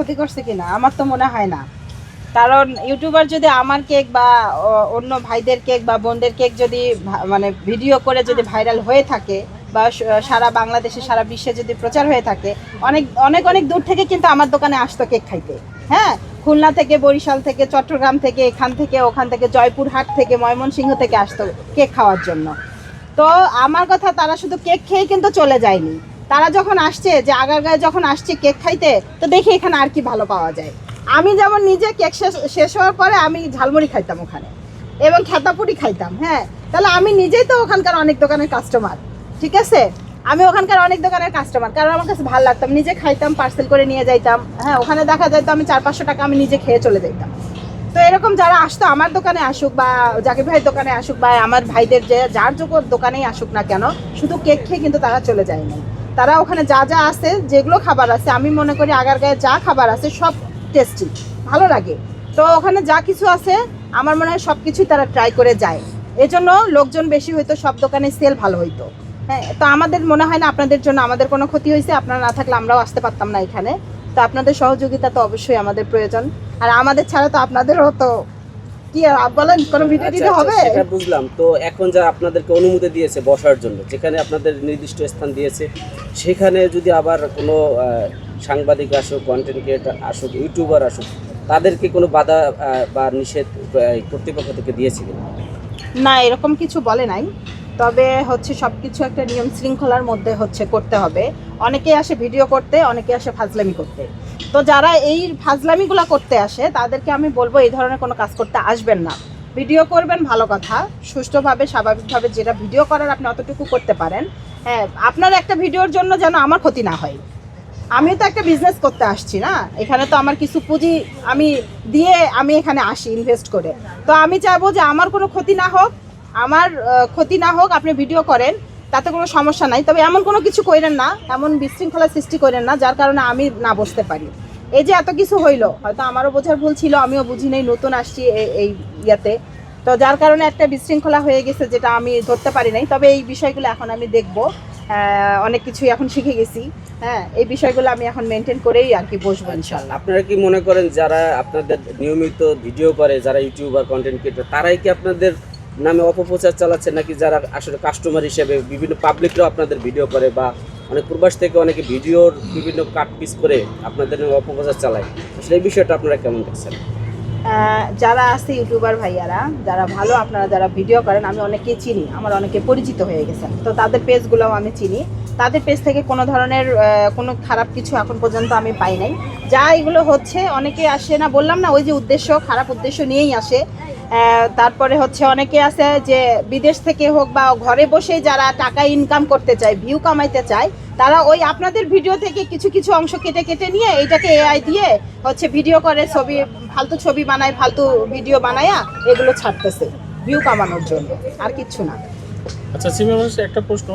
ক্ষতি করছে কিনা, আমার তো মনে হয় না। কারণ ইউটিউবার যদি আমার কেক বা অন্য ভাইদের কেক বা বোনদের কেক যদি মানে ভিডিও করে যদি ভাইরাল হয়ে থাকে বা সারা বাংলাদেশে, সারা বিশ্বে যদি প্রচার হয়ে থাকে, অনেক অনেক অনেক দূর থেকে কিন্তু আমার দোকানে আসতো কেক খাইতে। হ্যাঁ খুলনা থেকে, বরিশাল থেকে, চট্টগ্রাম থেকে, এখান থেকে, ওখান থেকে, জয়পুরহাট থেকে, ময়মনসিংহ থেকে আসতো কেক খাওয়ার জন্য। তো আমার কথা তারা শুধু কেক খেয়ে কিন্তু চলে যায়নি। তারা যখন আসছে, যে আগারগাঁয়ে যখন আসছে কেক খাইতে, তো দেখি এখানে আর কি ভালো পাওয়া যায়। আমি যেমন নিজে কেক শেষ শেষ হওয়ার পরে আমি ঝালমুড়ি খাইতাম ওখানে, এবং খেতাপুরি খাইতাম হ্যাঁ। তাহলে আমি নিজেই তো ওখানকার অনেক দোকানের কাস্টমার ঠিক আছে? আমি ওখানকার অনেক দোকানের কাস্টমার কারণ আমার কাছে ভালো লাগতাম নিজে খাইতাম পার্সেল করে নিয়ে যাইতাম হ্যাঁ। ওখানে দেখা যেত আমি চার পাঁচশো টাকা আমি নিজে খেয়ে চলে যাইতাম। তো এরকম যারা আসতো, আমার দোকানে আসুক বা জাকির ভাইয়ের দোকানে আসুক বা আমার ভাইদের যে, যার যোগ্য দোকানেই আসুক না কেন, শুধু কেক খেয়ে কিন্তু তারা চলে যায়নি তারা ওখানে যা যা আছে, যেগুলো খাবার আছে, আমি মনে করি আগার গায়ে যা খাবার আছে সব টেস্টি ভালো লাগে। তো ওখানে যা কিছু আছে, আমার মনে হয় সব কিছুই তারা ট্রাই করে যায়। এজন্য লোকজন বেশি হইতো, সব দোকানে সেল ভালো হইতো। হ্যাঁ তো আমাদের মনে হয় না আপনাদের জন্য আমাদের কোনো ক্ষতি হয়েছে আপনারা না থাকলে আমরাও আসতে পারতাম না এখানে। তো আপনাদের সহযোগিতা তো অবশ্যই আমাদের প্রয়োজন। আর আমাদের ছাড়া তো আপনাদেরও তো কি আর বলেন কোনো ভিডিও আচ্ছা, দিতে আচ্ছা, হবে? সেটা বুঝলাম। তো এখন যা আপনাদেরকে অনুমতি দিয়েছে বসার জন্য যেখানে আপনাদের নির্দিষ্ট স্থান দিয়েছে সেখানে যদি আবার কোনো সাংবাদিক আসুক কন্টেন্ট ক্রিয়েটার আসুক ইউটিউবার আসুক তাদেরকে কোনো বাধা বা নিষেধ কর্তৃপক্ষ থেকে দিয়েছে কিনা? না এরকম কিছু বলে নাই। তবে হচ্ছে সব কিছু একটা নিয়ম শৃঙ্খলার মধ্যে হচ্ছে করতে হবে। অনেকে আসে ভিডিও করতে অনেকে আসে ফাজলামি করতে। তো যারা এই ফাজলামিগুলো করতে আসে, তাদেরকে আমি বলব এই ধরনের কোনো কাজ করতে আসবেন না। ভিডিও করবেন, ভালো কথা। সুষ্ঠুভাবে, স্বাভাবিকভাবে যেটা ভিডিও করার আপনি অতটুকু করতে পারেন। হ্যাঁ আপনার একটা ভিডিওর জন্য যেন আমার ক্ষতি না হয়। আমিও তো একটা বিজনেস করতে আসছি না। এখানে তো আমার কিছু পুঁজি আমি দিয়ে আমি এখানে আসি ইনভেস্ট করে। তো আমি চাইব যে আমার কোনো ক্ষতি না হোক, আমার ক্ষতি না হোক, আপনি ভিডিও করেন। তাতে কোনো সমস্যা নাই। তবে এমন কোনো কিছু করেন না, এমন বিশৃঙ্খলা সৃষ্টি করেন না, যার কারণে আমি না বসতে পারি। এই যে এত কিছু হইল, হয়তো আমারও বোঝার ভুল ছিল, আমিও বুঝি নেই, নতুন আসছি এই ইয়াতে। তো যার কারণে একটা বিশৃঙ্খলা হয়ে গেছে, যেটা আমি ধরতে পারি নাই। তবে এই বিষয়গুলো এখন আমি দেখব। অনেক কিছুই এখন শিখে গেছি। হ্যাঁ এই বিষয়গুলো আমি এখন মেনটেন করেই আর কি বসবো ইনশাল্লাহ আপনারা কি মনে করেন, যারা আপনাদের নিয়মিত ভিডিও করে, যারা ইউটিউবার কন্টেন্ট ক্রিয়েটর তারাই কি আপনাদের নামে অপপ্রচার চালাচ্ছে নাকি যারা আসলে কাস্টমার হিসেবে বিভিন্ন পাবলিকরাও আপনাদের ভিডিও করে বা অনেক প্রবাস থেকে অনেকে ভিডিওর বিভিন্ন কাট পিস করে আপনাদের অপপ্রচার চালায়। আসলে এই বিষয়টা আপনারা কেমন দেখছেন? যারা আছে ইউটিউবার ভাইয়ারা, যারা ভালো, আপনারা যারা ভিডিও করেন, আমি অনেকেই চিনি, আমার অনেকে পরিচিত হয়ে গেছেন তো তাদের পেজগুলোও আমি চিনি। তাদের পেজ থেকে কোনো ধরনের কোনো খারাপ কিছু এখন পর্যন্ত আমি পাই নাই। যা এগুলো হচ্ছে অনেকে আসে না, বললাম না, ওই যে উদ্দেশ্য, খারাপ উদ্দেশ্য নিয়েই আসে। তারপরে হচ্ছে অনেকে আছে যে বিদেশ থেকে হোক বা ঘরে বসে যারা টাকা ইনকাম করতে চায় ভিউ কামাইতে চায়, তারা ওই আপনাদের ভিডিও থেকে কিছু কিছু অংশ কেটে কেটে নিয়ে এটাকে এআই দিয়ে হচ্ছে ভিডিও করে, ছবি, ফালতু ছবি বানায়, ফালতু ভিডিও বানায়া এগুলো ছাড়তেছে ভিউ কামানোর জন্য, আর কিচ্ছু না। আচ্ছা একটা প্রশ্ন